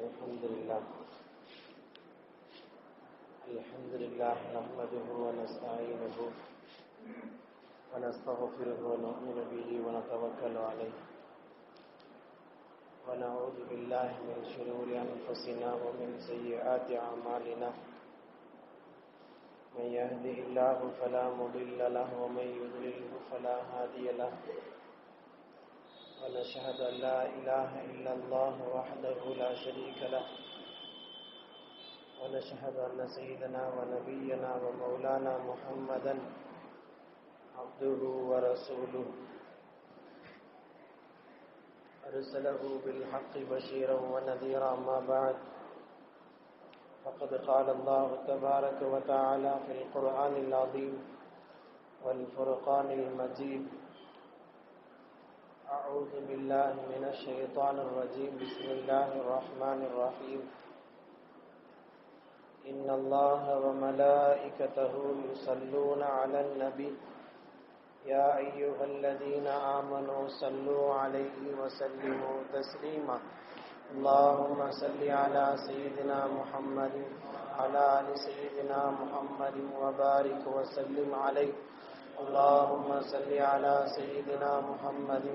الحمد لله. الحمد لله نحمده ونستعينه ونستغفره ونؤمن به ونتوكل عليه. ونعوذ بالله من شرور أنفسنا ومن سيئات أعمالنا. من يهده الله فلا مضل له ومن يضلله فلا هادي له. ونشهد أن لا إله إلا الله وحده لا شريك له ونشهد أن سيدنا ونبينا ومولانا محمدا عبده ورسوله. أرسله بالحق بشيرا ونذيرا ما بعد. فقد قال الله تبارك وتعالى في القرآن العظيم والفرقان المجيد أعوذ بالله من الشيطان الرجيم. بسم الله الرحمن الرحيم. إن الله وملائكته يصلون على النبي. يا أيها الذين آمنوا صلوا عليه وسلموا تسليما. اللهم صل على سيدنا محمد على آل سيدنا محمد وبارك وسلم عليه. اللهم صل على سيدنا محمد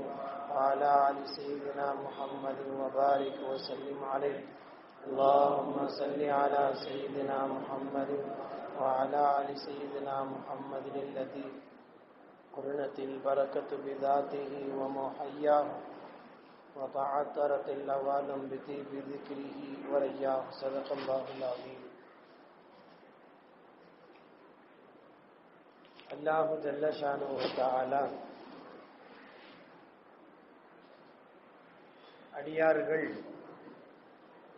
تعالی علی سیدنا محمد مبارک وسلم علیہ اللہم صلی علی سیدنا محمد وعلا علی سیدنا محمد للذی قرنت البرکت بذاته ومحیاه وطعترت اللوالم بتی بذکره وریاه صدق اللہ العظیم اللہ جل شانہ وتعالی அடியார்கள்.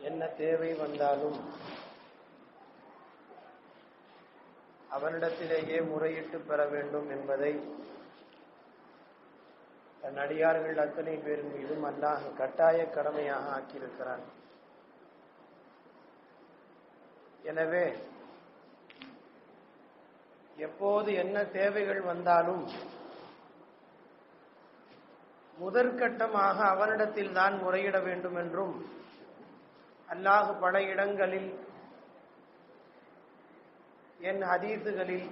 என்ன தேவை வந்தாலும் அவனிடத்திலேயே முறையிட்டு பெற வேண்டும் என்பதை தன் அடியார்கள் அத்தனை பேர் மீதும் அல்லாஹ் கட்டாய கடமையாக ஆக்கியிருக்கிறான். எனவே எப்போது என்ன தேவைகள் வந்தாலும் முதற்கட்டமாக அவனிடத்தில் தான் முறையிட வேண்டும் என்றும் அல்லாஹ் பல இடங்களில் என் ஹதீசுகளில்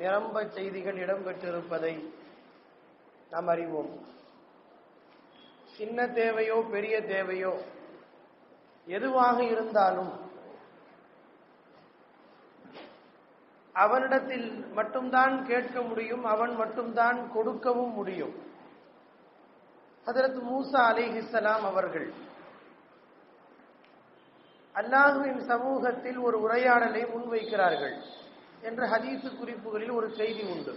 நிரம்ப செய்திகள் இடம்பெற்றிருப்பதை நாம் அறிவோம். சின்ன தேவையோ பெரிய தேவையோ எதுவாக இருந்தாலும் அவனிடத்தில் மட்டும்தான் கேட்க முடியும் அவன் மட்டும்தான் கொடுக்கவும் முடியும். ஹதரத் மூசா அலிஹிஸ்லாம் அவர்கள். அல்லாஹுவின் சமூகத்தில் ஒரு உரையாடலை முன்வைக்கிறார்கள் என்ற ஹதீசு குறிப்புகளில் ஒரு செய்தி உண்டு.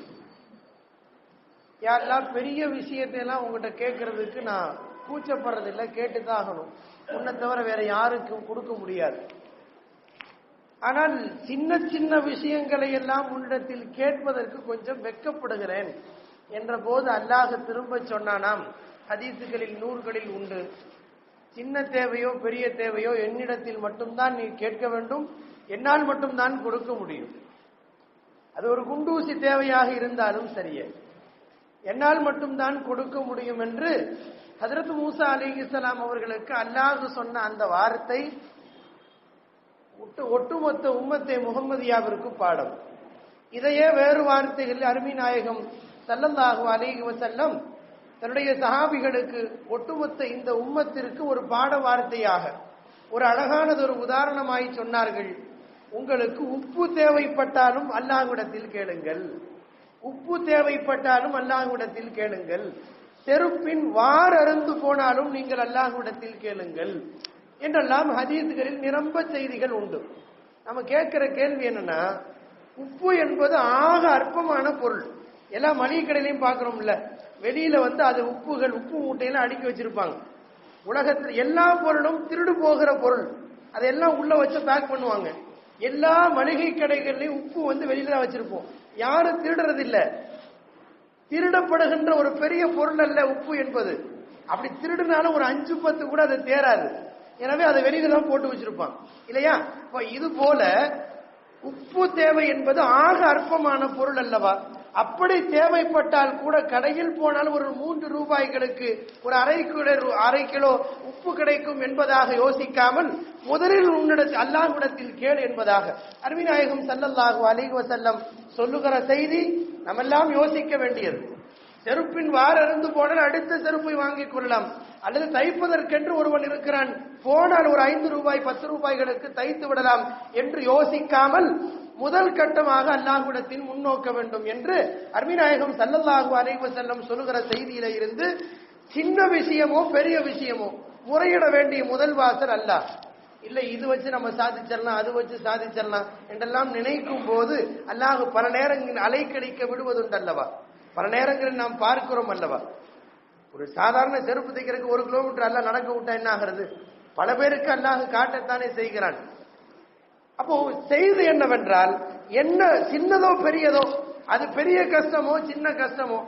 யாரெல்லாம் பெரிய விஷயத்தையெல்லாம் உங்ககிட்ட கேட்கறதுக்கு நான் கூச்சப்படுறதில்லை கேட்டுதான் ஆகணும் உன்னை தவிர வேற யாருக்கும் கொடுக்க முடியாது. ஆனால் சின்ன சின்ன விஷயங்களை எல்லாம் உன்னிடத்தில் கேட்பதற்கு கொஞ்சம் வெக்கப்படுகிறேன். என்ற போது அல்லாஹ் திரும்ப சொன்னானாம் ஹதீசுகளில் நூல்களில் உண்டு. சின்ன தேவையோ பெரிய தேவையோ என்னிடத்தில் மட்டும்தான் நீ கேட்க வேண்டும். என்னால் மட்டும்தான் கொடுக்க முடியும். அது ஒரு குண்டூசி தேவையாக இருந்தாலும் சரியே. என்னால் மட்டும்தான் கொடுக்க முடியும் என்று ஹதரத் மூசா அலி இஸ்லாம் அவர்களுக்கு அல்லாஹு சொன்ன அந்த வார்த்தை ஒட்டுமொத்த உம்மத்தை முகமதியாவிற்கு பாடம். இதையே வேறு வார்த்தைகளில் அருமை நாயகம் சல்லல்லாஹு அலிஹி வசல்லம் தன்னுடைய சகாபிகளுக்கு ஒட்டுமொத்த இந்த உம்மத்திற்கு ஒரு பாட வார்த்தையாக ஒரு அழகானது ஒரு உதாரணமாய் சொன்னார்கள். உங்களுக்கு உப்பு தேவைப்பட்டாலும் அல்லாஹ்விடத்தில் கேளுங்கள். உப்பு தேவைப்பட்டாலும் அல்லாஹ்விடத்தில் கேளுங்கள். செருப்பின் வார் அருந்து போனாலும் நீங்கள் அல்லாஹ்விடத்தில் கேளுங்கள். என்றெல்லாம் ஹதீசுகளில் நிரம்ப செய்திகள் உண்டு. நம்ம கேட்கிற கேள்வி என்னன்னா உப்பு என்பது ஆக அற்பமான பொருள். எல்லா மளிகை கடையிலையும் பார்க்கிறோம்ல. வெளியில வந்து அது உப்புகள் உப்பு மூட்டையெல்லாம் அடுக்கி வச்சிருப்பாங்க. உலகத்தில் எல்லா பொருளும் திருடு போகிற பொருள். அதெல்லாம் உள்ள வச்சு பேக் பண்ணுவாங்க. எல்லா மளிகை கடைகள்லயும் உப்பு வந்து வெளியில தான் வச்சிருப்போம். யாரும் திருடுறது இல்ல திருடப்படுகின்ற ஒரு பெரிய பொருள் அல்ல உப்பு என்பது. அப்படி திருடுனாலும் ஒரு அஞ்சு பத்து கூட அது தேராது எனவே அதை வெளியில தான் போட்டு வச்சிருப்பான் இல்லையா? இப்ப இது போல உப்பு தேவை என்பது ஆக அற்பமான பொருள் அல்லவா? அப்படி தேவைப்பட்டால் கூட கடையில் போனால் ஒரு மூன்று ரூபாய்களுக்கு ஒரு அரை கிலோ அரை கிலோ உப்பு கிடைக்கும் என்பதாக யோசிக்காமல் முதலில் உன்னிடத்தில் அல்லாஹ்விடத்தில் கேள் என்பதாக அருவிநாயகம் சல்லல்லாஹு அலைஹி வஸல்லம் சொல்லுகிற செய்தி நம்மெல்லாம் யோசிக்க வேண்டியது. செருப்பின் வார் அருந்து போனால் அடுத்த செருப்பை வாங்கிக் கொள்ளலாம். அல்லது தைப்பதற்கென்று ஒருவன் இருக்கிறான் போனால் ஒரு ஐந்து ரூபாய் பத்து ரூபாய்களுக்கு தைத்து விடலாம் என்று யோசிக்காமல் முதல் கட்டமாக அல்லாஹ்விடத்தில் முன்னோக்க வேண்டும் என்று அருமிநாயகம் சல்லல்லாஹு அலைஹி செல்லம் சொல்லுகிற செய்தியில இருந்து சின்ன விஷயமோ பெரிய விஷயமோ முறையிட வேண்டிய முதல் வாசல் அல்லாஹ். இல்ல இது வச்சு நம்ம சாதிச்சிடலாம் அது வச்சு சாதிச்சிடலாம் என்றெல்லாம் நினைக்கும் போது அல்லாஹு பல நேரங்களில் விடுவதுண்டு அல்லவா? பல நேரங்களில் நாம் பார்க்கிறோம் அல்லவா? ஒரு சாதாரண செருப்பு தைக்கிறதுக்கு ஒரு கிலோமீட்டர் அல்ல நடக்க விட்டா என்ன ஆகிறது? பல பேருக்கு அல்லாஹு காட்டத்தானே செய்கிறான். அப்போ செய்து என்னவென்றால் என்ன சின்னதோ பெரியதோ அது பெரிய கஷ்டமோ சின்ன கஷ்டமோ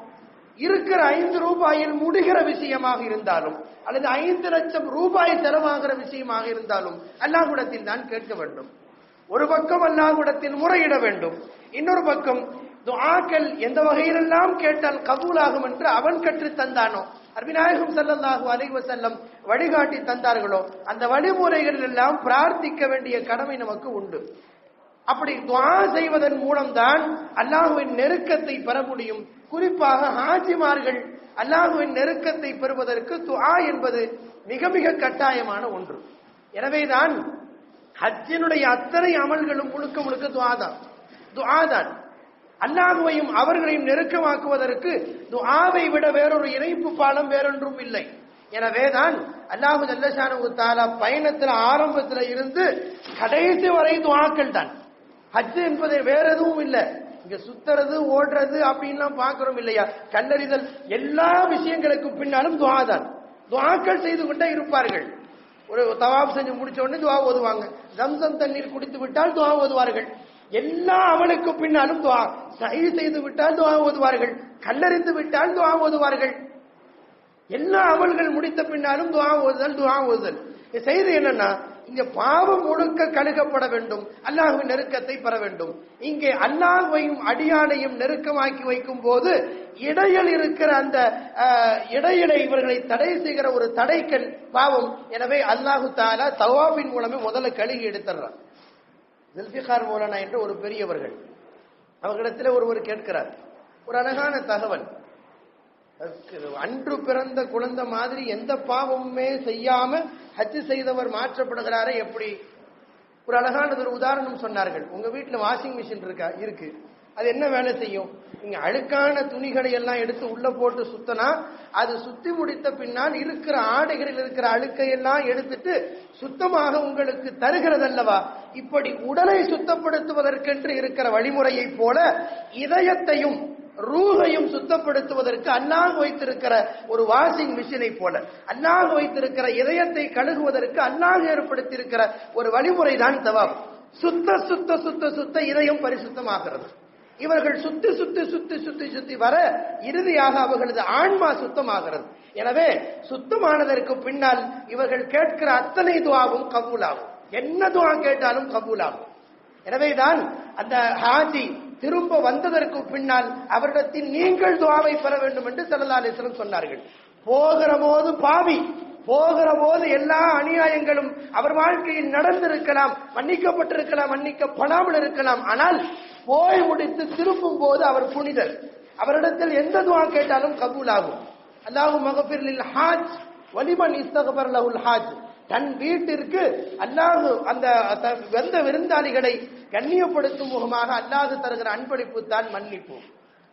இருக்கிற ஐந்து ரூபாயில் முடிகிற விஷயமாக இருந்தாலும் அல்லது ஐந்து லட்சம் ரூபாய் செலவாகிற விஷயமாக இருந்தாலும் அல்லாஹுடத்தில் தான் கேட்க வேண்டும். ஒரு பக்கம் அல்லாஹுடத்தில் முறையிட வேண்டும். இன்னொரு பக்கம் துஆக்கள் எந்த வகையிலெல்லாம் கேட்டால் கபூலாகும் என்று அவன் கற்றுத் தந்தானோ அர்பிநாயகம் செல்லல்லாஹு அலைவ செல்லம் வழிகாட்டி தந்தார்களோ அந்த வழிமுறைகளில் எல்லாம் பிரார்த்திக்க வேண்டிய கடமை நமக்கு உண்டு. அப்படி துவா செய்வதன் மூலம்தான் அல்லாஹுவின் நெருக்கத்தை பெற முடியும். குறிப்பாக ஹாஜிமார்கள் அல்லாஹுவின் நெருக்கத்தை பெறுவதற்கு துஆ என்பது மிக மிக கட்டாயமான ஒன்று. எனவேதான் ஹஜ்ஜினுடைய அத்தனை அமல்களும் முழுக்க முழுக்க துவாதான் தான். தான். அல்லாஹுவையும் அவர்களையும் நெருக்கமாக்குவதற்கு துஆவை விட வேறொரு இணைப்பு பாலம் வேறொன்றும் இல்லை. எனவேதான் அல்லாஹு ஜல்லஷானு தாலா பயணத்துல ஆரம்பத்துல இருந்து கடைசி வரை துவாக்கள் தான். ஹஜ் என்பது வேற எதுவும் இல்லை. இங்க சுத்துறது ஓடுறது அப்படின்லாம் பாக்குறோம் இல்லையா? கல்லறிதல் எல்லா விஷயங்களுக்கும் பின்னாலும் துவா தான். துவாக்கள் செய்து கொண்டே இருப்பார்கள். ஒரு தவாப் செஞ்சு முடிச்ச உடனே துவா ஓதுவாங்க. ஜம்சம் தண்ணீர் குடித்து விட்டால் துவா ஓதுவார்கள். எல்லா அவனுக்கு பின்னாலும் துவா. சை செய்து விட்டால் துவா ஓதுவார்கள். கல்லறிந்து விட்டால் துவா ஓதுவார்கள். எல்லா அமல்கள் முடித்த பின்னாலும் துவா ஓதுதல் துவா ஓதுதல். செய்து என்னன்னா இங்க பாவம் முழுக்க கழுகப்பட வேண்டும். அல்லாஹுவின் நெருக்கத்தை பெற வேண்டும். இங்கே அல்லாஹுவையும் அடியானையும் நெருக்கமாக்கி வைக்கும் போது இடையில் இருக்கிற அந்த அஹ், இவர்களை தடை செய்கிற ஒரு தடைக்கல் பாவம். எனவே அல்லாஹு தாலா தவாபின் மூலமே முதல்ல கழுகி எடுத்துடுறான். ஜுல்பிகார் மௌலானா என்று ஒரு பெரியவர்கள். அவர்களிடத்தில் ஒருவர் கேட்கிறார். ஒரு அழகான தகவல். அன்று பிறந்த குழந்தை மாதிரி எந்த பாவமுமே செய்யாம ஹஜ் செய்தவர் மாற்றப்படுகிறாரே எப்படி? ஒரு அழகானது ஒரு உதாரணம் சொன்னார்கள். உங்க வீட்டுல வாஷிங் மிஷின் இருக்கா? இருக்கு. அது என்ன வேலை செய்யும்? நீங்க அழுக்கான துணிகளை எல்லாம் எடுத்து உள்ள போட்டு சுத்தனா அது சுத்தி முடித்த பின்னால் இருக்கிற ஆடைகளில் இருக்கிற அழுக்கையெல்லாம் எடுத்துட்டு சுத்தமாக உங்களுக்கு தருகிறதல்லவா? இப்படி உடலை சுத்தப்படுத்துவதற்கென்று இருக்கிற வழிமுறையை போல இதயத்தையும் ரூகையும் சுத்தப்படுத்துவதற்கு அல்லாஹ் வைத்திருக்கிற ஒரு வாஷிங் மிஷினை போல அல்லாஹ் வைத்திருக்கிற இதயத்தை கழுகுவதற்கு அல்லாஹ் ஏற்படுத்தியிருக்கிற ஒரு வழிமுறை தான் தவாப். சுத்த சுத்த சுத்த சுத்த இதயம் பரிசுத்தமாகிறது. இவர்கள் சுத்தி சுத்தி சுத்தி சுத்தி சுத்தி வர இறுதியாக அவர்களது ஆன்மா சுத்தமாகிறது. எனவே சுத்தமானதற்கு பின்னால் இவர்கள் கேட்கிற அத்தனை துவாவும் கபூலாகும். என்ன துவா கேட்டாலும் கபூலாகும். எனவேதான் அந்த ஹாஜி திரும்ப வந்ததற்கு பின்னால் அவரிடத்தில் நீங்கள் துவாவை பெற வேண்டும் என்று சல்லா அலிஸ்லம் சொன்னார்கள். போகிற போது பாவி போகிற போது எல்லா அநியாயங்களும் அவர் வாழ்க்கையில் நடந்திருக்கலாம் மன்னிக்கப்பட்டிருக்கலாம் மன்னிக்கப்படாமல் இருக்கலாம். ஆனால் போய் முடித்து திரும்பும் போது அவர் புனிதர். அவரிடத்தில் எந்த துவா கேட்டாலும் கபூலாகும். அல்லாஹு மகபிரில் ஹாஜ் வலிமன் இஸ்தகபர் லவுல் ஹாஜ். தன் வீட்டிற்கு அல்லாஹு அந்த வெந்த வந்த விருந்தாளிகளை கண்ணியப்படுத்தும் முகமாக அல்லாது தருகிற அன்பளிப்பு தான் மன்னிப்பு.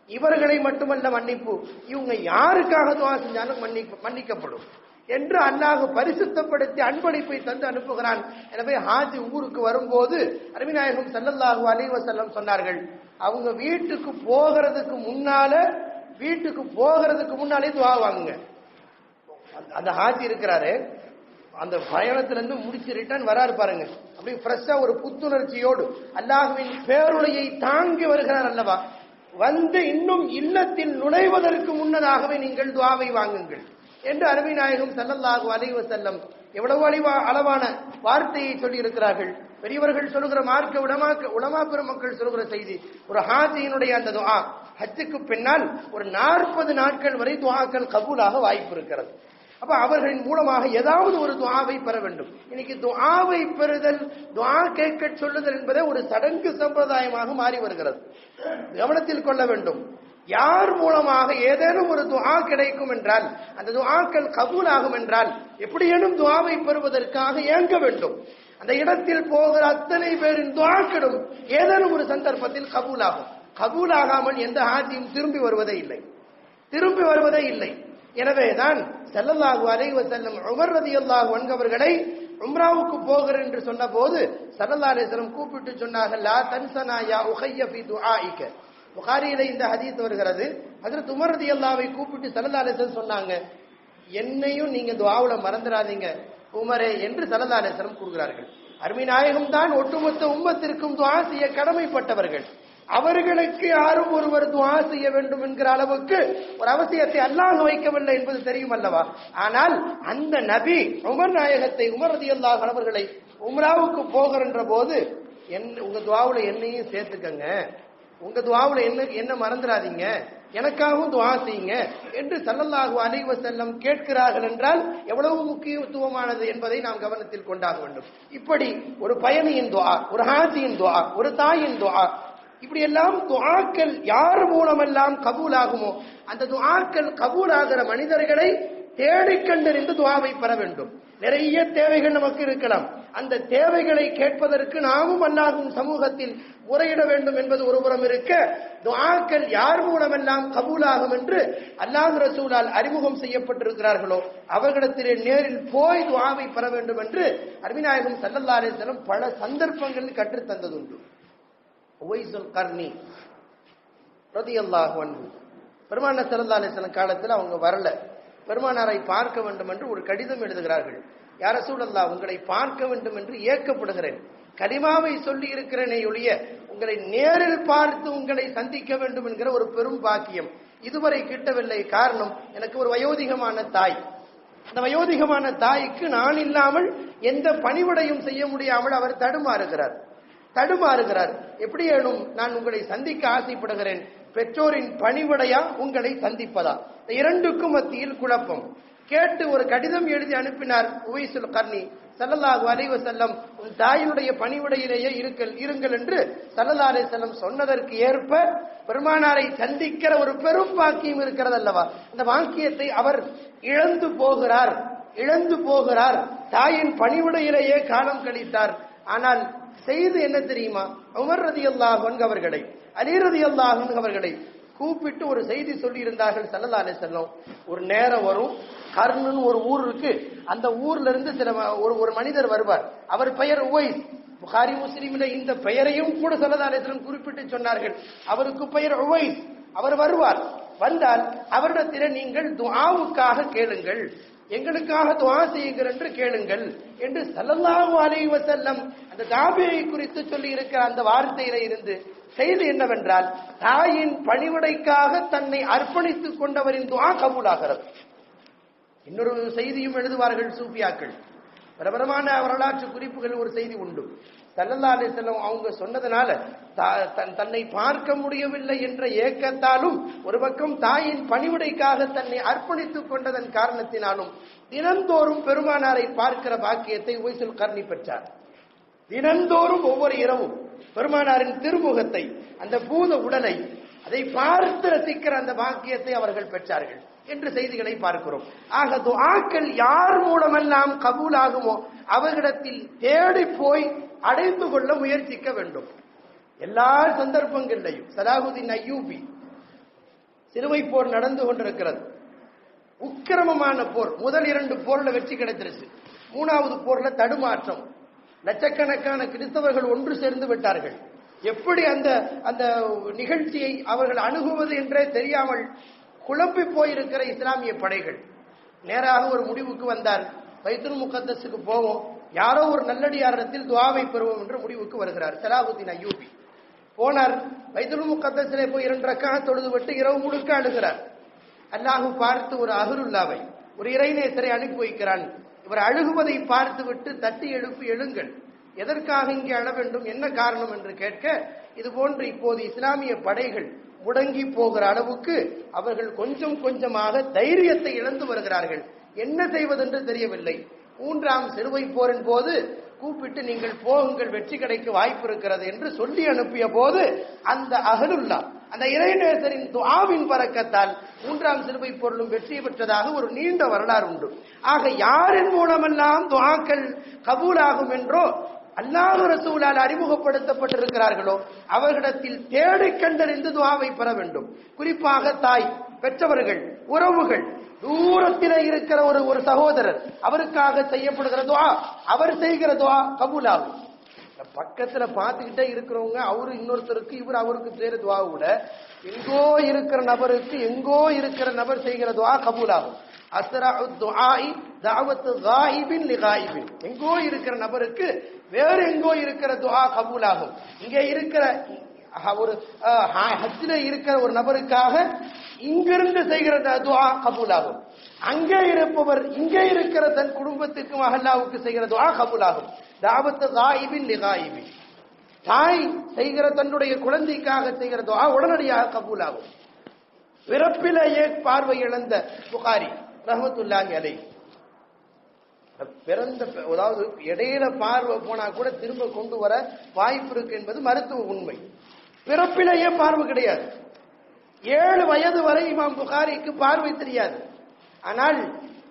இவர்களை மட்டுமல்ல மன்னிப்பு. இவங்க யாருக்காக துவா செஞ்சாலும் மன்னிப்பு மன்னிக்கப்படும். என்று அல்லாஹ் பரிசுத்தப்படுத்தி அன்பளிப்பை தந்து அனுப்புகிறான். எனவே ஹாஜி ஊருக்கு வரும்போது அருமிநாயகம் ஸல்லல்லாஹு அலைவசல்லம் சொன்னார்கள் அவங்க வீட்டுக்கு போகிறதுக்கு முன்னால வீட்டுக்கு போகிறதுக்கு முன்னாலே துவா வாங்குங்க. அந்த- அந்த ஹாஜி இருக்கிறாரு. அந்த பயணத்திலிருந்து முடிச்சு ரிட்டர்ன் வராரு பாருங்க. அப்படி ஃப்ரெஷ்ஷா ஒரு புத்துணர்ச்சியோடு அல்லாஹுவின் பேருளையை தாங்கி வருகிறார் அல்லவா? வந்து இன்னும் இல்லத்தில் நுழைவதற்கு முன்னதாகவே நீங்கள் துவாவை வாங்குங்கள். என்று அருமை நாயகம் ஸல்லல்லாஹு அலைவ செல்லம் எவ்வளவு அழிவா அளவான வார்த்தையை சொல்லி இருக்கிறார்கள் பெரியவர்கள் சொல்லுகிற மார்க்க உடமாக்க உலமா பெருமக்கள் சொல்லுகிற செய்தி ஒரு ஹாஜியினுடைய அந்த துவா ஹஜ்ஜுக்கு பின்னால் ஒரு நாற்பது நாட்கள் வரை துவாக்கள் கபூலாக வாய்ப்பு இருக்கிறது. அப்ப அவர்களின் மூலமாக ஏதாவது ஒரு துவாவை பெற வேண்டும். இன்னைக்கு துவாவை பெறுதல் துவா கேட்க சொல்லுதல் என்பதை ஒரு சடங்கு சம்பிரதாயமாக மாறி வருகிறது. கவனத்தில் கொள்ள வேண்டும். யார் மூலமாக ஏதேனும் ஒரு துஆ கிடைக்கும் என்றால் அந்த துஆக்கள் கபூலாகும் என்றால் எப்படியேனும் துஆவை பெறுவதற்காக ஏங்க வேண்டும். அந்த இடத்தில் போகிற அத்தனை பேரின் துவாக்களும் ஏதேனும் ஒரு சந்தர்ப்பத்தில் கபூலாகும். கபூலாகாமல் எந்த ஹாஜியும் திரும்பி வருவதே இல்லை. திரும்பி வருவதே இல்லை. எனவேதான் செல்லல்லாஹு அலைஹி செல்லும் உமர் ரலியல்லாஹு அன்ஹு அவர்களை உம்ராவுக்கு போகிற என்று சொன்னபோது போது சல்லல்லா வஸல்லம் கூப்பிட்டு சொன்னார்கள் லா தன்சனா யா உஹய்ய ஃபி துஆஇக. புகாரியில இந்த ஹதீஸ் வருகிறது. அதில் துமரதி அல்லாவை கூப்பிட்டு சரதாலேசன் சொன்னாங்க என்னையும் நீங்க துவாவில் மறந்துடாதீங்க. உமரே என்று ஸல்லல்லாஹு கூறுகிறார்கள். அருமை நாயகம் தான் ஒட்டுமொத்த உம்மத்திற்கும் துவா செய்ய கடமைப்பட்டவர்கள். அவர்களுக்கு யாரும் ஒருவர் துவா செய்ய வேண்டும் என்கிற அளவுக்கு ஒரு அவசியத்தை அல்லாஹ் வைக்கவில்லை என்பது தெரியும் அல்லவா? ஆனால் அந்த நபி உமர் நாயகத்தை உமர் ரதியல்லாஹ் அவர்களை உம்ராவுக்கு போகின்ற போது என் உங்க துவாவுல என்னையும் சேர்த்துக்கங்க. உங்க துவாவுல என்ன என்ன மறந்துடாதீங்க எனக்காகவும் துவா செய்யுங்க என்று சல்லல்லாஹு அலைவ செல்லம் கேட்கிறார்கள் என்றால் எவ்வளவு முக்கியத்துவமானது என்பதை நாம் கவனத்தில் கொண்டாக வேண்டும். இப்படி ஒரு பயணியின் துவா ஒரு ஹாசியின் துவா ஒரு தாயின் துவா இப்படி எல்லாம் துவாக்கள் யார் மூலமெல்லாம் கபூலாகுமோ அந்த துவாக்கள் கபூலாகிற மனிதர்களை தேடிக்கண்டறிந்து துவாவை பெற வேண்டும். நிறைய தேவைகள் நமக்கு இருக்கலாம். அந்த தேவைகளை கேட்பதற்கு நாமும் அல்லாஹும் சமூகத்தில் முறையிட வேண்டும் என்பது ஒருபுறம் இருக்க துஆக்கள் யார் மூலமெல்லாம் கபூலாகும் என்று அல்லாஹ் ரசூலால் அறிமுகம் செய்யப்பட்டிருக்கிறார்களோ அவர்களிடத்திலே நேரில் போய் துவாவை பெற வேண்டும் என்று அருமிநாயகம் சல்லல்லா அலிஸ்லம் பல சந்தர்ப்பங்களில் கற்றுத் தந்ததுண்டு உவைசுல் கர்ணி ரதியல்லாஹு அன்ஹு பெருமான சல்லா அலிஸ்லம் காலத்தில் அவங்க வரல. பெருமானாரை பார்க்க வேண்டும் என்று ஒரு கடிதம் எழுதுகிறார்கள். யார சூழல்லா உங்களை பார்க்க வேண்டும் என்று ஏக்கப்படுகிறேன் கலிமாவை சொல்லி இருக்கிறேனே ஒழிய உங்களை நேரில் பார்த்து உங்களை சந்திக்க வேண்டும் என்கிற ஒரு பெரும் பாக்கியம். இதுவரை கிட்டவில்லை. காரணம் எனக்கு ஒரு வயோதிகமான தாய். அந்த வயோதிகமான தாய்க்கு நான் இல்லாமல் எந்த பணிவிடையும் செய்ய முடியாமல் அவர் தடுமாறுகிறார். தடுமாறுகிறார். எப்படி ஏனும் நான் உங்களை சந்திக்க ஆசைப்படுகிறேன். பெற்றோரின் பணிவிடையா உங்களை சந்திப்பதா? இந்த இரண்டுக்கும் மத்தியில் குழப்பம். கேட்டு ஒரு கடிதம் எழுதி அனுப்பினார் உவைசுல் கர்ணி சல்லல்லாஹு அலைவ செல்லம் உன் தாயினுடைய பணிவுடையிலேயே இருக்கல் இருங்கள் என்று சல்லல்லா செல்லம் சொன்னதற்கு ஏற்ப பெருமானாரை சந்திக்கிற ஒரு பெரும் வாக்கியம் இருக்கிறது அல்லவா? அந்த வாக்கியத்தை அவர் இழந்து போகிறார் இழந்து போகிறார். தாயின் பணிவுடையிலேயே காலம் கழித்தார். ஆனால் செய்து என்ன தெரியுமா? உமர் ரதி அல்லாஹ் அவர்களை அலி ரதி அல்லாஹன் அவர்களை கூப்பிட்டு ஒரு செய்தி சொல்லி இருந்தார்கள் சல்லல்லா செல்லம் ஒரு நேரம் வரும் கர்ணுன்னு ஒரு ஊர் இருக்கு. அந்த ஊர்ல இருந்து சில ஒரு ஒரு மனிதர் வருவார். அவர் பெயர் உவைஸ். புகாரி முஸ்லீம்ல இந்த பெயரையும் கூட சல்லல்லா குறிப்பிட்டு சொன்னார்கள். அவருக்கு பெயர் உவைஸ். அவர் வருவார். வந்தால் அவரிடத்தில நீங்கள் துவாவுக்காக கேளுங்கள். எங்களுக்காக துவா செய்யுங்கள் என்று கேளுங்கள் என்று சல்லல்லாஹு அலைவ செல்லம் அந்த தாபியை குறித்து சொல்லி இருக்கிற அந்த வார்த்தையில இருந்து செய்தி என்னவென்றால் தாயின் பணிவிடைக்காக தன்னை அர்ப்பணித்துக் கொண்டவரின் துவா கபூலாகிறது. இன்னொரு செய்தியும் எழுதுவார்கள் சூஃபியாக்கள். பிரபலமான வரலாற்று குறிப்புகள் ஒரு செய்தி உண்டு. சல்லல்லா அலிசல்லம் அவங்க சொன்னதுனால தா- தன்- தன்னை பார்க்க முடியவில்லை என்ற ஏக்கத்தாலும் ஒரு பக்கம் தாயின் பணிவுடைக்காக தன்னை அர்ப்பணித்துக் கொண்டதன் காரணத்தினாலும் தினந்தோறும் பெருமானாரை பார்க்கிற பாக்கியத்தை உவைசுல் கர்ணி பெற்றார். தினந்தோறும் ஒவ்வொரு இரவும் பெருமானாரின் திருமுகத்தை அந்த பூத உடலை அதை பார்த்து ரசிக்கிற அந்த பாக்கியத்தை அவர்கள் பெற்றார்கள். என்று செய்திகளை பார்க்கிறோம். ஆக துஆக்கள் யார் மூலமெல்லாம் கபூலாகுமோ அவர்களிடத்தில் தேடி போய் அடைந்து கொள்ள முயற்சிக்க வேண்டும். எல்லா சந்தர்ப்பங்களிலையும். சலாஹுதீன் ஐயூபி சிலுவை போர் நடந்து கொண்டிருக்கிறது. உக்கிரமமான போர். முதல் இரண்டு போர்ல வெற்றி கிடைத்திருச்சு மூணாவது போர்ல தடுமாற்றம். லட்சக்கணக்கான கிறிஸ்தவர்கள் ஒன்று சேர்ந்து விட்டார்கள். எப்படி அந்த அந்த நிகழ்ச்சியை அவர்கள் அணுகுவது என்றே தெரியாமல் குழம்பி போயிருக்கிற இஸ்லாமிய படைகள். நேராக ஒரு முடிவுக்கு வந்தார். பைத்துல் முகத்தஸுக்கு போவோம். யாரோ ஒரு நல்லடியாரிடத்தில் துவாவை பெறுவோம் என்று முடிவுக்கு வருகிறார். சலாஹுதீன் அயூபி போனார். பைத்துல் முகத்தஸிலே போய் இரண்டு ரக்காக தொழுது விட்டு இரவு முழுக்க அழுகிறார். அல்லாஹு பார்த்து ஒரு அகருல்லாவை ஒரு இறைநேசரை அனுப்பி வைக்கிறான். இவர் அழுகுவதை பார்த்துவிட்டு தட்டி எழுப்பு எழுங்கள். எதற்காக இங்கே அழ வேண்டும்? என்ன காரணம்? என்று கேட்க இது போன்று இப்போது இஸ்லாமிய படைகள் முடங்கி போகிற அளவுக்கு அவர்கள் கொஞ்சம் கொஞ்சமாக தைரியத்தை இழந்து வருகிறார்கள். என்ன செய்வதென்று தெரியவில்லை. மூன்றாம் சிறுவை போரின் போது கூப்பிட்டு நீங்கள் போகுங்கள் வெற்றி கிடைக்க வாய்ப்பு இருக்கிறது என்று சொல்லி அனுப்பிய போது அந்த அகலுல்லா அந்த இறைநேசரின் துவாவின் பறக்கத்தால் மூன்றாம் சிறுவை பொருளும் வெற்றி பெற்றதாக ஒரு நீண்ட வரலாறு உண்டு. ஆக யாரின் மூலமெல்லாம் துவாக்கள் கபூலாகும் என்றோ அல்லாஹ் ரசூலால் அறிமுகப்படுத்தப்பட்டிருக்கிறார்களோ அவர்களிடத்தில் தேடி கண்டறிந்து துவாவை பெற வேண்டும். குறிப்பாக தாய் பெற்றவர்கள் உறவுகள். தூரத்தில் இருக்கிற ஒரு ஒரு சகோதரர் அவருக்காக செய்யப்படுகிற துவா அவர் செய்கிற துஆ கபூலாகும். பக்கத்துல பார்த்துக்கிட்டே இருக்கிறவங்க அவரு இன்னொருத்தருக்கு இவர் அவருக்கு செய்யற துவா கூட எங்கோ இருக்கிற நபருக்கு எங்கோ இருக்கிற நபர் செய்கிற துவா கபூலாகும். எங்கோ இருக்கிற நபருக்கு வேறு எங்கோ இருக்கிற துஹா கபூலாகும். இங்கே இருக்கிற ஒரு ஹஜ்ல இருக்கிற ஒரு நபருக்காக இங்கிருந்து செய்கிற துஆ கபூலாகும். அங்கே இருப்பவர் இங்கே இருக்கிற தன் குடும்பத்துக்கும் அஹல்லாவுக்கு செய்கிற துஆ கபூலாகும். தாவத்து காயிபின் லிகாயிபின் தாய் செய்கிற தன்னுடைய குழந்தைக்காக செய்கிற துஆ உடனடியாக கபூலாகும். பிறப்பிலேயே பார்வை இழந்த புகாரி. ரஹமத்துல்லாஹி அலை பிறந்த அதாவது இடையில பார்வை போனா கூட திரும்ப கொண்டு வர வாய்ப்பு இருக்கு என்பது மருத்துவ உண்மை. பிறப்பிலேயே பார்வை கிடையாது? ஏழு வயது வரை இமாம் புகாரிக்கு பார்வை தெரியாது. ஆனால்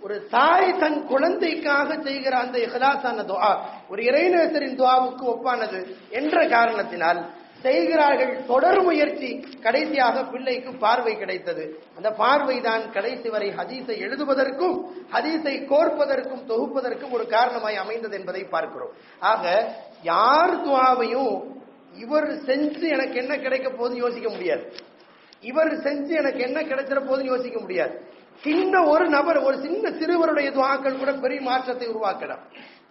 ஒரு தாய் தன் குழந்தைக்காக செய்கிற அந்த இஹலாசான துவா ஒரு இறைநேசரின் துவாவுக்கு ஒப்பானது என்ற காரணத்தினால் செய்கிறார்கள். தொடர் முயற்சி கடைசியாக பிள்ளைக்கு பார்வை கிடைத்தது. அந்த பார்வை தான் கடைசி வரை ஹதீஸை எழுதுவதற்கும் ஹதீஸை கோர்ப்பதற்கும் தொகுப்பதற்கும் ஒரு காரணமாய் அமைந்தது என்பதை பார்க்கிறோம். ஆக யார் துவாவையும் இவர் செஞ்சு எனக்கு என்ன கிடைக்க போது யோசிக்க முடியாது. இவர் செஞ்சு எனக்கு என்ன கிடைச்சிட போது யோசிக்க முடியாது. சின்ன ஒரு நபர் ஒரு சின்ன சிறுவருடைய துவாக்கள் கூட பெரிய மாற்றத்தை உருவாக்கலாம்.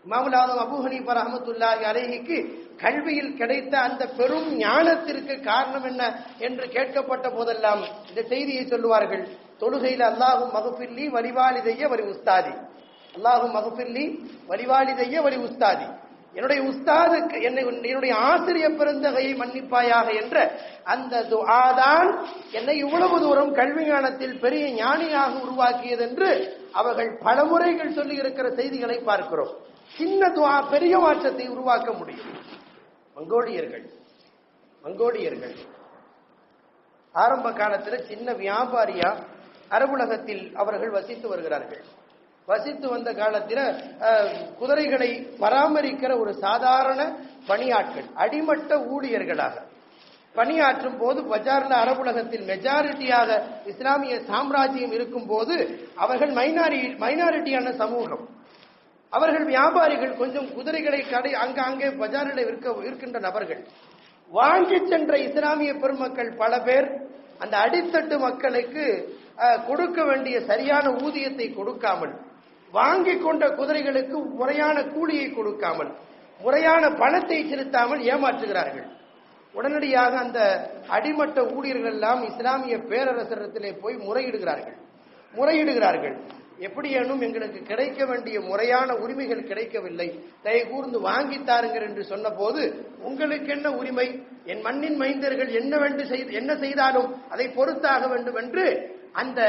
இமாமுல் அபு ஹனீஃபா ரஹமத்துல்லாஹி அலைஹிக்கு கல்வியில் கிடைத்த அந்த பெரும் ஞானத்திற்கு காரணம் என்ன என்று கேட்கப்பட்ட போதெல்லாம் இந்த செய்தியை சொல்லுவார்கள். தொழுகையில் அல்லாஹும் மகுப்பில்லி வலிவாலிதைய வரி உஸ்தாதி. அல்லாஹும் மகுப்பில்லி வலிவாலிதைய வரி உஸ்தாதி. என்னுடைய உஸ்தாதுக்கு என்னை என்னுடைய ஆசிரியர் பெருந்தகையை மன்னிப்பாயாக என்ற அந்த துஆதான் என்னை இவ்வளவு தூரம் கல்வி ஞானத்தில் பெரிய ஞானியாக உருவாக்கியது என்று அவர்கள் பல முறைகள் சொல்லி இருக்கிற செய்திகளை பார்க்கிறோம். சின்ன துவா பெரிய மாற்றத்தை உருவாக்க முடியும். மங்கோலியர்கள் மங்கோலியர்கள். ஆரம்ப காலத்தில் சின்ன வியாபாரியா அரபுலகத்தில் அவர்கள் வசித்து வருகிறார்கள். வசித்து வந்த காலத்தில் குதிரைகளை பராமரிக்கிற ஒரு சாதாரண பணியாட்கள் அடிமட்ட ஊழியர்களாக. பணியாற்றும் போது பஜார்ல அரபுலகத்தில் மெஜாரிட்டியாக இஸ்லாமிய சாம்ராஜ்யம் இருக்கும் போது அவர்கள் மைனாரி மைனாரிட்டியான சமூகம். அவர்கள் வியாபாரிகள் கொஞ்சம் குதிரைகளை கடை அங்காங்கே பஜாரில் இருக்க இருக்கின்ற நபர்கள். வாங்கி சென்ற இஸ்லாமிய பெருமக்கள் பல பேர் அந்த அடித்தட்டு மக்களுக்கு கொடுக்க வேண்டிய சரியான ஊதியத்தை கொடுக்காமல் வாங்கி கொண்ட குதிரைகளுக்கு முறையான கூலியை கொடுக்காமல் முறையான பணத்தை செலுத்தாமல் ஏமாற்றுகிறார்கள். உடனடியாக அந்த அடிமட்ட ஊழியர்கள் எல்லாம் இஸ்லாமிய பேரரசரத்திலே போய் முறையிடுகிறார்கள். முறையிடுகிறார்கள். எப்படியேனும் எங்களுக்கு கிடைக்க வேண்டிய முறையான உரிமைகள் கிடைக்கவில்லை. தயை கூர்ந்து வாங்கி தாருங்கள் என்று சொன்னபோது உங்களுக்கு என்ன உரிமை? என் மண்ணின் மைந்தர்கள் என்னவென்று செய்து என்ன செய்தாலும் அதை பொறுத்தாக வேண்டும் என்று அந்த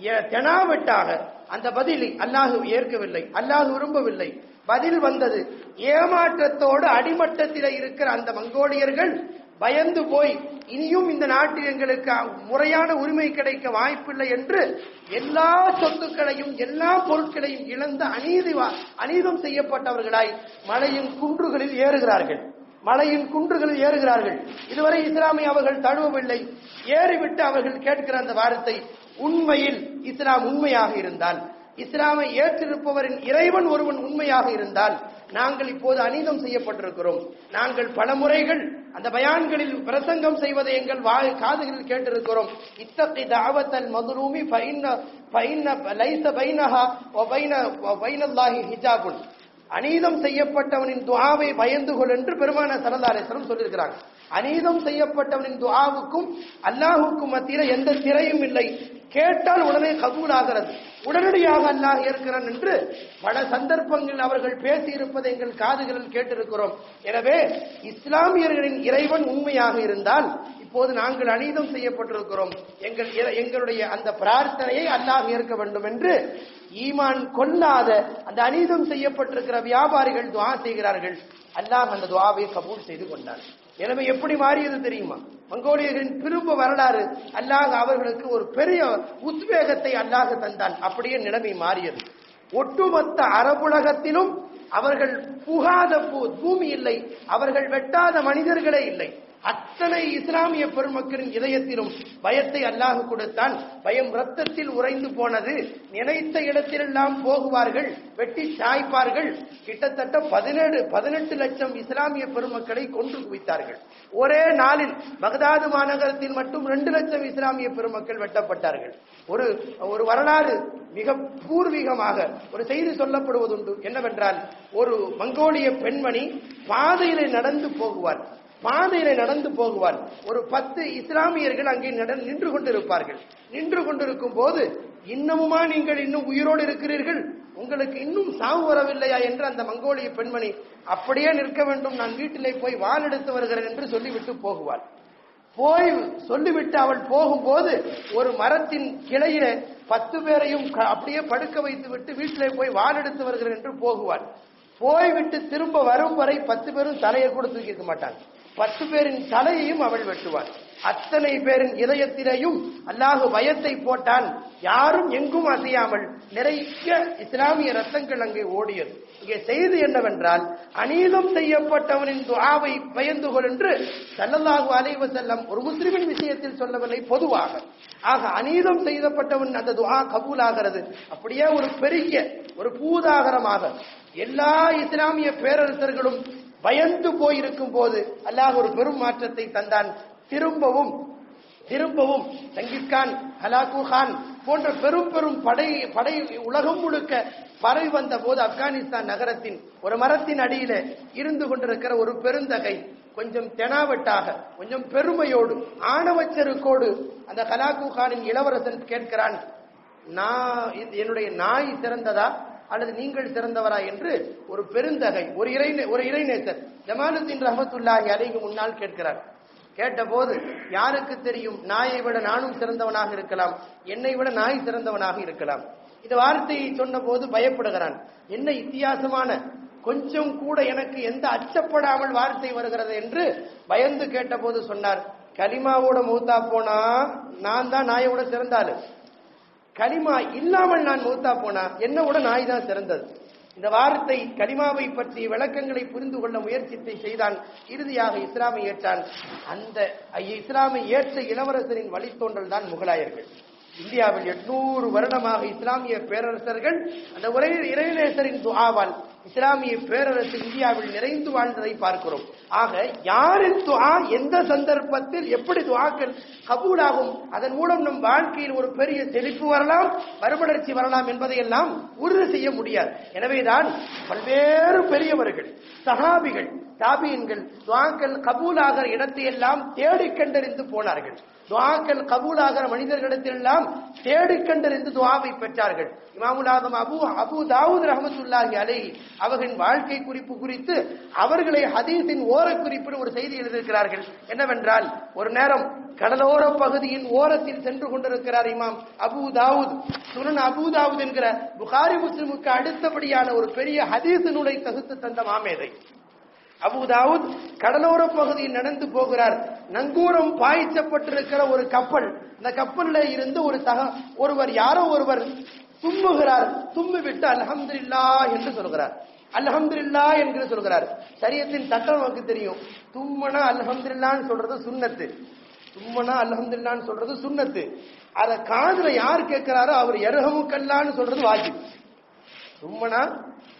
எ- தெனாவெட்டாக அந்த பதிலை அல்லாஹு ஏற்கவில்லை அல்லாஹு விரும்பவில்லை. பதில் வந்தது ஏமாற்றத்தோடு அடிமட்டத்தில் இருக்கிற அந்த மங்கோலியர்கள் பயந்து போய் இனியும் இந்த நாட்டில் எங்களுக்கு முறையான உரிமை கிடைக்க வாய்ப்பில்லை என்று எல்லா சொத்துக்களையும் எல்லா பொருட்களையும் இழந்து அநீதி வா- அநீதம் செய்யப்பட்டவர்களாய் மலையின் குன்றுகளில் ஏறுகிறார்கள். மலையின் குன்றுகளில் ஏறுகிறார்கள். இதுவரை இஸ்லாமை அவர்கள் தழுவவில்லை. ஏறிவிட்டு அவர்கள் கேட்கிற அந்த வார்த்தை உண்மையில் இஸ்லாம் உண்மையாக இருந்தால் இஸ்லாமை ஏற்றிருப்பவரின் இறைவன் ஒருவன் உண்மையாக இருந்தால் நாங்கள் இப்போது அநீதம் செய்யப்பட்டிருக்கிறோம். நாங்கள் பல முறைகள் அந்த பயான்களில் பிரசங்கம் செய்வதை எங்கள் வா- காதுகளில் கேட்டிருக்கிறோம். இத்தகி தாவத்தல் மதுரூமி பைன ஃபைன்ன லைச பைனஹா பைன பைனல்லாஹி ஹிஜாபுன். அநீதம் செய்யப்பட்டவனின் துவாவை பயந்து கொள் என்று பெருமான சரதாரேஸ்வரம் சொல்லியிருக்கிறாங்க. அநீதம் செய்யப்பட்டவனின் துவாவுக்கும் அல்லாஹுக்கும் மத்தியில எந்த திரையும் இல்லை. கேட்டால் உடனே கபூல் ஆகிறது உடனடியாக அல்லாஹ் ஏற்கிறான் என்று பல சந்தர்ப்பங்களில் அவர்கள் பேசியிருப்பதை எங்கள் காதுகளில் கேட்டிருக்கிறோம். எனவே இஸ்லாமியர்களின் இறைவன் உண்மையாக இருந்தால் இப்போது நாங்கள் அநீதம் செய்யப்பட்டிருக்கிறோம். எங்கள் எங்களுடைய அந்த பிரார்த்தனையை அல்லாஹ் ஏற்க வேண்டும் என்று ஈமான் கொள்ளாத அந்த அநீதம் செய்யப்பட்டிருக்கிற வியாபாரிகள் துவா செய்கிறார்கள். அல்லாஹ் அந்த துவாவை கபூல் செய்து கொண்டார் எனவே எப்படி மாறியது தெரியுமா? மங்கோலியர்களின் திரும்ப வரலாறு அல்லாஹ் அவர்களுக்கு ஒரு பெரிய உத்வேகத்தை அல்லாஹ் தந்தான். அப்படியே நிலைமை மாறியது. ஒட்டுமொத்த அரபுலகத்திலும் அவர்கள் புகாத பூ- பூமி இல்லை. அவர்கள் வெட்டாத மனிதர்களே இல்லை. அத்தனை இஸ்லாமிய பெருமக்களின் இதயத்திலும் பயத்தை அல்லாஹ் கொடுத்தான். பயம் ரத்தத்தில் உறைந்து போனது. நினைத்த இடத்திலெல்லாம் போகுவார்கள் வெட்டி சாய்ப்பார்கள். கிட்டத்தட்ட பதினேழு பதினெட்டு லட்சம் இஸ்லாமிய பெருமக்களை கொன்று குவித்தார்கள். ஒரே நாளில் பகதாது மாநகரத்தில் மட்டும் ரெண்டு லட்சம் இஸ்லாமிய பெருமக்கள் வெட்டப்பட்டார்கள். ஒரு ஒரு வரலாறு மிக பூர்வீகமாக ஒரு செய்தி சொல்லப்படுவதுண்டு என்னவென்றால் ஒரு மங்கோலிய பெண்மணி பாதையிலே நடந்து போகுவார். பாதையில நடந்து போகுவார் ஒரு பத்து இஸ்லாமியர்கள் அங்கே நட- நின்று கொண்டிருப்பார்கள். நின்று கொண்டிருக்கும் போது இன்னமுமா நீங்கள் இன்னும் உயிரோடு இருக்கிறீர்கள்? உங்களுக்கு இன்னும் சாவு வரவில்லையா? என்று அந்த மங்கோலிய பெண்மணி அப்படியே நிற்க வேண்டும். நான் வீட்டிலே போய் வால் எடுத்து வருகிறேன் என்று சொல்லிவிட்டு போகுவார் போய் சொல்லிவிட்டு அவள் போகும்போது ஒரு மரத்தின் கிளையில பத்து பேரையும் க- அப்படியே படுக்க வைத்து விட்டு வீட்டிலே போய் வால் எடுத்து வருகிறேன் என்று போகுவார் போய்விட்டு திரும்ப வரும் வரை பத்து பேரும் தலையை கூட தூக்கி இருக்க மாட்டாங்க. பத்து பேரின் தலையையும் அவள் வெட்டுவாள். அத்தனை பேரின் இதயத்திலேயும் அல்லாஹு பயத்தை போட்டான். யாரும் எங்கும் அசையாமல் நிறைய இஸ்லாமிய ரத்தங்கள் அங்கே ஓடியது. இங்கே செய்தி என்னவென்றால் அநீதம் செய்யப்பட்டவனின் துவாவை பயந்து கொள் என்று சல்லல்லாஹு அலைஹி செல்லம் ஒரு முஸ்லிமின் விஷயத்தில் சொல்லவில்லை பொதுவாக. ஆக அநீதம் செய்யப்பட்டவன் அந்த துஆ கபூலாகிறது. அப்படியே ஒரு பெரிய ஒரு பூதாகரமாக எல்லா இஸ்லாமிய பேரரசர்களும் பயந்து போயிருக்கும் போது அல்லாஹ் ஒரு பெரும் மாற்றத்தை தந்தான். திரும்பவும் திரும்பவும் சங்கிஸ்கான் ஹலாகு கான் போன்ற பெரும் பெரும் படை படை உலகம் முழுக்க பரவி வந்த போது ஆப்கானிஸ்தான் நகரத்தின் ஒரு மரத்தின் அடியில இருந்து கொண்டிருக்கிற ஒரு பெருந்தகை கொஞ்சம் தெனாவட்டாக கொஞ்சம் பெருமையோடு ஆணவச்செருக்கோடு அந்த ஹலாகு கானின் இளவரசன் கேட்கிறான் நான் என்னுடைய நாய் சிறந்ததா? அல்லது நீங்கள் சிறந்தவரா என்று ஒரு பெருந்தகை ஒரு இறை ஒரு இறைநேசர் ஜமாலுத்தீன் ரஹமத்துல்லாஹி அலைக்கு முன்னால் கேட்கிறார். கேட்டபோது யாருக்கு தெரியும்? நாயை விட நானும் சிறந்தவனாக இருக்கலாம். என்னை விட நாய் சிறந்தவனாக இருக்கலாம். இந்த வார்த்தையை சொன்னபோது பயப்படுகிறான். என்ன வித்தியாசமான கொஞ்சம் கூட எனக்கு எந்த அச்சப்படாமல் வார்த்தை வருகிறது என்று பயந்து கேட்டபோது சொன்னார். கலிமாவோட மூத்தா போனா நான் தான் நாயோட சிறந்தாலும் கலிமா இல்லாமல் நான் மூத்தா போனா என்ன விட நாய் தான் சிறந்தது. இந்த வாரத்தை கலிமாவை பற்றி விளக்கங்களை புரிந்து கொள்ள முயற்சித்தை செய்தான். இறுதியாக இஸ்லாமை ஏற்றான். அந்த இஸ்லாமை ஏற்ற இளவரசரின் வழித்தோன்றல் தான் முகலாயர்கள். இந்தியாவில் எட்நூறு வருடமாக இஸ்லாமிய பேரரசர்கள் அந்த ஒரே இறைநேசரின் துஆவால் இஸ்லாமிய பேரரசு இந்தியாவில் நிறைந்து வாழ்ந்ததை பார்க்கிறோம். ஆக யாரின் துவா எந்த சந்தர்ப்பத்தில் எப்படி துவாக்கள் கபூலாகும்? அதன் மூலம் நம் வாழ்க்கையில் ஒரு பெரிய தெளிப்பு வரலாம் மறுமலர்ச்சி வரலாம் என்பதையெல்லாம் உறுதி செய்ய முடியாது. எனவேதான் பல்வேறு பெரியவர்கள் சஹாபிகள் தாபியன்கள் துவாக்கள் கபூலாகிற இடத்தையெல்லாம் தேடி கண்டறிந்து போனார்கள். துவாக்கள் கபூலாகிற மனிதர்களிடத்தெல்லாம் தேடி கண்டறிந்து துவாவை பெற்றார்கள். இமாமுலாதம் அபு அபு தாவூத் ரஹமத்துல்லாஹி அலை அவர்களின் வாழ்க்கை குறிப்பு குறித்து அவர்களை ஹதீஸின் ஓர குறிப்பில் ஒரு செய்தி எழுதியிருக்கிறார்கள். என்னவென்றால் ஒரு நேரம் கடலோர பகுதியின் ஓரத்தில் சென்று கொண்டிருக்கிறார் இமாம் அபு தாவூத். சுனன் அபு தாவூத் என்கிற புகாரி முஸ்லிமுக்கு அடுத்தபடியான ஒரு பெரிய ஹதீஸ் நூலை தகுத்து தந்த மாமேதை. அபுதாவுத் கடலோர பகுதியில் நடந்து போகிறார். நங்கூரம் பாய்ச்சப்பட்டிருக்கிற ஒரு கப்பல். இந்த கப்பல்ல இருந்து ஒரு தக ஒருவர் யாரோ ஒருவர் தும்முகிறார். தும்மி விட்டு அல்ஹம்துலில்லா என்று சொல்கிறார். அல்ஹம்துலில்லா என்று சொல்கிறார். சரியத்தின் சட்டம் நமக்கு தெரியும். தும்மனா அல்ஹம்துலில்லான்னு சொல்றது சுன்னத்து தும்மனா அல்ஹம்துலில்லான்னு சொல்றது சுண்ணத்து. அதை காதுல யார் கேட்கிறாரோ அவர் எருகமுக்கல்லான்னு சொல்றது வாஜிப். தும்மனா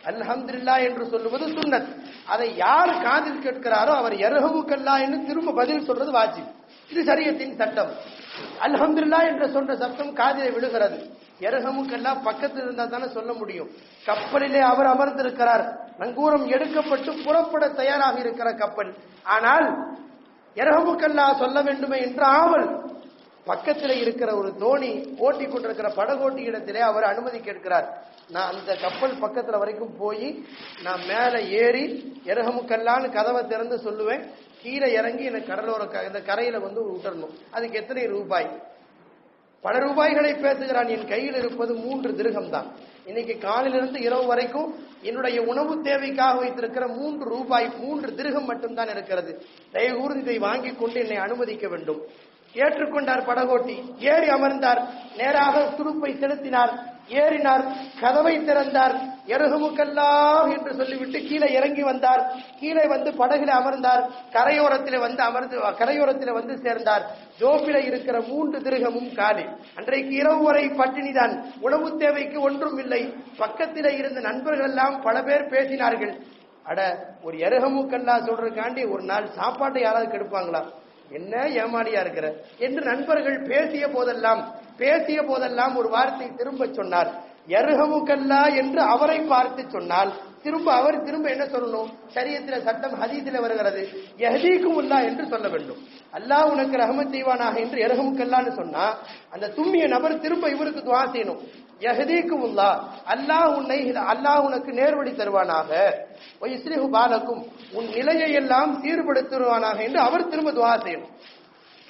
அல்ஹம்துல்லா என்று சொல்லுவது சுன்னத். அதை யார் காதில் கேட்கிறாரோ அவர் எரகுக்கல்லா என்று திரும்ப பதில் சொல்றது வாஜிப். இது சரியத்தின் சட்டம். அல்ஹம்துல்லா என்று சொல்ற சப்தம் காதிலே விழுகிறது. எரகமுக்கெல்லாம் பக்கத்தில் இருந்தா தானே சொல்ல முடியும். கப்பலிலே அவர் அமர்ந்திருக்கிறார். நங்கூரம் எடுக்கப்பட்டு புறப்பட தயாராக இருக்கிற கப்பல். ஆனால் எரஹமுக்கல்லா சொல்ல வேண்டுமே என்று ஆவல் பக்கத்தில் இருக்கிற ஒரு தோணி ஓட்டி கொண்டிருக்கிற படகோட்டி இடத்திலே அவர் அனுமதி கேட்கிறார். நான் அந்த கப்பல் பக்கத்துல வரைக்கும் போய் நான் மேல ஏறி எரகமுக்கல்லான்னு கதவை திறந்து சொல்லுவேன். கீழே இறங்கி எனக்கு கடலோர க- இந்த கரையில வந்து விட்டுறணும் அதுக்கு எத்தனை ரூபாய்? பல ரூபாய்களை பேசுகிறான். என் கையில் இருப்பது மூன்று திருகம் தான் இன்னைக்கு காலிலிருந்து இரவு வரைக்கும் என்னுடைய உணவு தேவைக்காக வைத்திருக்கிற மூன்று ரூபாய் மூன்று திருகம் மட்டும்தான் இருக்கிறது. தயவு கூர்ந்து இதை வாங்கிக் கொண்டு என்னை அனுமதிக்க வேண்டும். ஏற்றுக்கொண்டார் படகோட்டி. ஏறி அமர்ந்தார். நேராக துடுப்பை செலுத்தினார். ஏறினார். கதவை திறந்தார். எருகுமுக்கல்லா என்று சொல்லிவிட்டு கீழே இறங்கி வந்தார். கீழே வந்து படகில் அமர்ந்தார். கரையோரத்தில் வந்து அமர்ந்து கரையோரத்தில் வந்து சேர்ந்தார். ஜோப்பில இருக்கிற மூன்று திருகமும் காலி. அன்றைக்கு இரவு வரை பட்டினிதான். உணவு தேவைக்கு ஒன்றும் இல்லை. பக்கத்தில் இருந்த நண்பர்கள் எல்லாம் பல பேர் பேசினார்கள். அட ஒரு எருகமுக்கல்லா சொல்றதுக்காண்டி ஒரு நாள் சாப்பாட்டை யாராவது கெடுப்பாங்களா? என்ன ஏமாடியா இருக்கிற? என்று நண்பர்கள் பேசிய போதெல்லாம் பேசிய போதெல்லாம் ஒரு வார்த்தை திரும்ப சொன்னார். எருகமுக்கல்லா என்று அவரை பார்த்து சொன்னால் திரும்ப அவர் திரும்ப என்ன சொல்லணும்? சரியத்தில சட்டம் ஹதீஸில வருகிறது. யஹதீக்குமுல்லா என்று சொல்ல வேண்டும். அல்லாஹ் உனக்கு ரஹமத் செய்வானாக என்று எரகமுக்கல்லான்னு சொன்னா அந்த தும்மிய நபர் திரும்ப இவருக்கு துவா செய்யணும். யஹதீக்குமுல்லா அல்லாஹ் உன்னை அல்லாஹ் உனக்கு நேர்வழி தருவானாக. இஸ்ரிஹு பாலக்கும் உன் நிலையை எல்லாம் சீர்படுத்துவானாக என்று அவர் திரும்ப துவா செய்யணும்.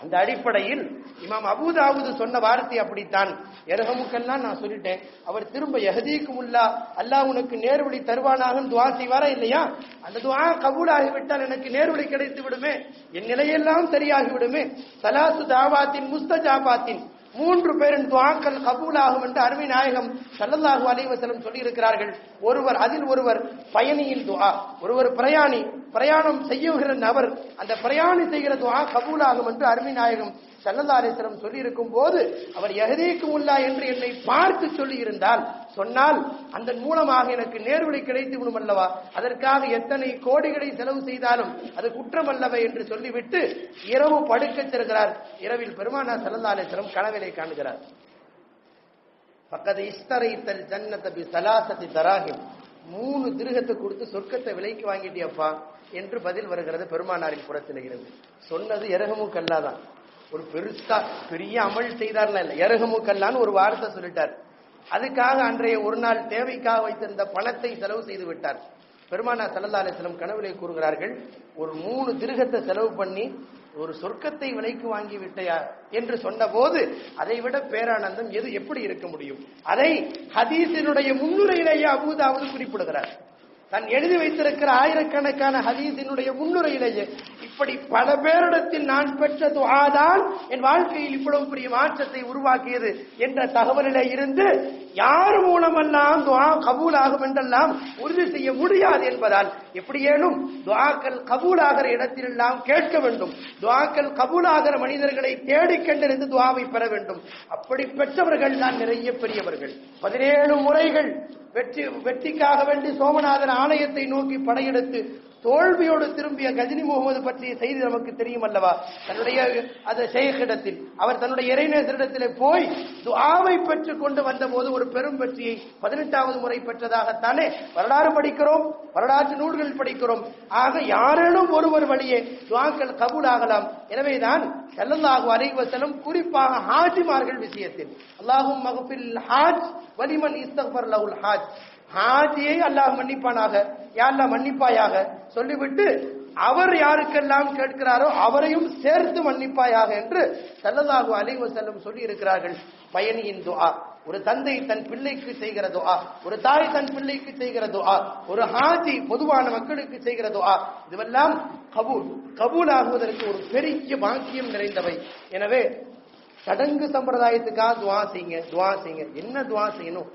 அந்த அடிப்படையில் இமாம் அபுதாவுது சொன்ன வார்த்தை அப்படித்தான். எரகமுக்கெல்லாம் நான் சொல்லிட்டேன். அவர் திரும்ப எஹதீக்குமுல்லா அல்லாஹ் உனக்கு நேர்வழி தருவானாக துவா செய்வாரா இல்லையா? அந்த துவா கபூலாகிவிட்டால் எனக்கு நேர்வழி கிடைத்து விடுமே என் நிலையெல்லாம் சரியாகிவிடுமே. சலாசு தாவாத்தின் முஸ்தஜாபாத்தின் மூன்று பேரின் துவாக்கள் கபூலாகும் என்று அருமை நாயகம் ஸல்லல்லாஹு அலைவசலம் சொல்லியிருக்கிறார்கள். ஒருவர் அதில் ஒருவர் பயணியின் துவா ஒருவர் பிரயாணி பிரயாணம் செய்யுகிற நபர் அந்த பிரயாணி செய்கிற துவா கபூலாகும் என்று அருமை நாயகம் ஸல்லல்லாஹு அலைஹி சொல்லி இருக்கும் போது அவர் எகதீக்கும் உல்லா என்று என்னை பார்த்து சொல்லி இருந்தால் சொன்னால் அதன் மூலமாக எனக்கு நேர்வழி கிடைத்து விடும் அல்லவா? அதற்காக எத்தனை கோடிகளை செலவு செய்தாலும் அது குற்றம் அல்லவா என்று சொல்லிவிட்டு இரவு படுக்கச் செல்கிறார். இரவில் பெருமானா ஸல்லல்லாஹு அலைஹி வஸல்லம் கனவிலே காணுகிறார். பக்கத்து இஸ்தரைத்தல் ஜன்னத்தபி சலாசத்தி தராகிம் மூணு திருகத்தை கொடுத்து சொர்க்கத்தை விலைக்கு வாங்கிட்டியப்பா என்று பதில் வருகிறது பெருமானாரின் புறத்தில் இருந்து சொன்னது எரகமு கல்லாதான். ஒரு பெருசா பெரிய அமல் செய்தார்ல இல்ல. எரகமு ஒரு வார்த்தை சொல்லிட்டார். அதுக்காக அன்றைய ஒரு நாள் தேவைக்காக வைத்திருந்த பணத்தை செலவு செய்து விட்டார். பெருமானா சல்லல்லா அலிஸ்லம் கனவுலே கூறுகிறார்கள் ஒரு மூணு திருகத்தை செலவு பண்ணி ஒரு சொர்க்கத்தை விலைக்கு வாங்கி விட்டையா என்று சொன்னபோது அதை விட பேரானந்தம் எது எப்படி இருக்க முடியும்? அதை ஹதீஸினுடைய முன்னுரையிலேயே அபூதாவது குறிப்பிடுகிறார். தன் எழுதி வைத்திருக்கிற ஆயிரக்கணக்கான ஹதீஸினுடைய முன்னுரையிலேயே இப்படி பல பேரிடத்தில் நான் பெற்ற துஆதான் என் வாழ்க்கையில் இவ்வளவு பெரிய மாற்றத்தை உருவாக்கியது என்ற தகவலிலே இருந்து யார் மூலமெல்லாம் துஆ கபூலாகும் என்றெல்லாம் உறுதி செய்ய முடியாது என்பதால் எப்படியேனும் துவாக்கள் கபூலாகிற இடத்திலெல்லாம் கேட்க வேண்டும். துவாக்கள் கபூலாகிற மனிதர்களை தேடிக் கண்டறிந்து பெற வேண்டும். அப்படி பெற்றவர்கள் தான் நிறைய பெரியவர்கள். பதினேழு முறைகள் வெற்றி வெற்றிக்காக வேண்டி சோமநாதன் ஆலயத்தை நோக்கி படையெடுத்து தோல்வியோடு திரும்பிய கஜினி முகமது பற்றிய செய்தி நமக்கு தெரியும் அல்லவா? தன்னுடைய அந்த ஷேக்கிடத்தில் அவர் தன்னுடைய இறைநேசரிடத்திலே போய் துஆவை பெற்றுக் கொண்டு வந்தபோது ஒரு பெரும் வெற்றியை பதினெட்டாவது முறை பெற்றதாகத்தானே வரலாறு படிக்கிறோம் வரலாற்று நூல்கள் படிக்கிறோம். ஆக யாரேனும் ஒருவர் வழியே துவாக்கள் கபூல் ஆகலாம் எனவேதான் ஸல்லல்லாஹு அலைஹி குறிப்பாக ஹாஜிமார்கள் விஷயத்தில் அல்லாஹும் மகப்பில் ஹாஜ் வலிமன் இஸ்தக்பர் லவுல் ஹாஜ் ஹாஜியை அல்லாஹ் மன்னிப்பானாக யா மன்னிப்பாயாக சொல்லிவிட்டு அவர் யாருக்கெல்லாம் கேட்கிறாரோ அவரையும் சேர்த்து மன்னிப்பாயாக என்று செல்லதாக அலைவ செல்லும் சொல்லி இருக்கிறார்கள் பயணியின் துஆ. ஒரு தந்தை தன் பிள்ளைக்கு செய்கிற துஆ. ஒரு தாய் தன் பிள்ளைக்கு செய்கிற துஆ. ஒரு ஹாஜி பொதுவான மக்களுக்கு செய்கிற துஆ. இதுவெல்லாம் கபூல். கபூல் ஆகுவதற்கு ஒரு பெரிய பாக்கியம் நிறைந்தவை. எனவே சடங்கு சம்பிரதாயத்துக்காக துவா செய்யுங்க துவா செய்யுங்க. என்ன துவா செய்யணும்?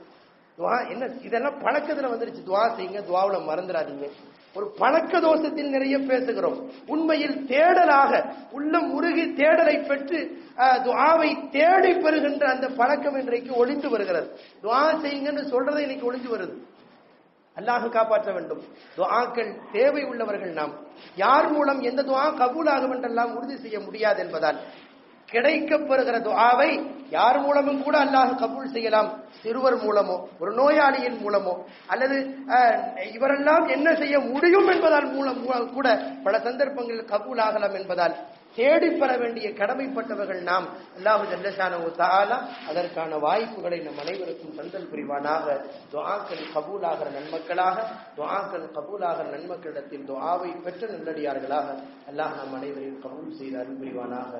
துவா என்ன இதெல்லாம் பழக்கத்துல வந்துருச்சு. துவா செய்யுங்க துவாவில் மறந்துடாதீங்க. ஒரு பழக்க தோஷத்தில் நிறைய பேசுகிறோம். உண்மையில் தேடலாக உள்ளம் உருகி தேடலை பெற்று துவாவை தேடி பெறுகின்ற அந்த பழக்கம் இன்றைக்கு ஒளிந்து வருகிறது. துவா செய்யுங்கன்னு சொல்றதை இன்னைக்கு ஒளிஞ்சு வருது. அல்லாஹ் காப்பாற்ற வேண்டும். துவாக்கள் தேவை உள்ளவர்கள் நாம். யார் மூலம் எந்த துவா கபூலாகும் என்றெல்லாம் உறுதி செய்ய முடியாது என்பதால். கிடைக்கப்பெறுகிற துஆவை யார் மூலமும் கூட அல்லாஹ் கபூல் செய்யலாம். சிறுவர் மூலமோ ஒரு நோயாளியின் மூலமோ அல்லது அஹ், இவரெல்லாம் என்ன செய்ய முடியும் என்பதால் மூலம் மூலம் கூட பல சந்தர்ப்பங்களில் கபூல் ஆகலாம் என்பதால். தேடி பெற வேண்டிய கடமைப்பட்டவர்கள் நாம். அல்லாஹு ஜல்லஷானு தாலா அதற்கான வாய்ப்புகளை நம் அனைவருக்கும் தந்தல் புரிவானாக. துவாக்கள் கபூலாகிற நன்மக்களாக துவாக்கள் கபூலாகிற நன்மக்களிடத்தில் துவாவை பெற்ற நல்லடியார்களாக அல்லாஹ் நம் அனைவரையும் கபூல் செய்து அருள் புரிவானாக.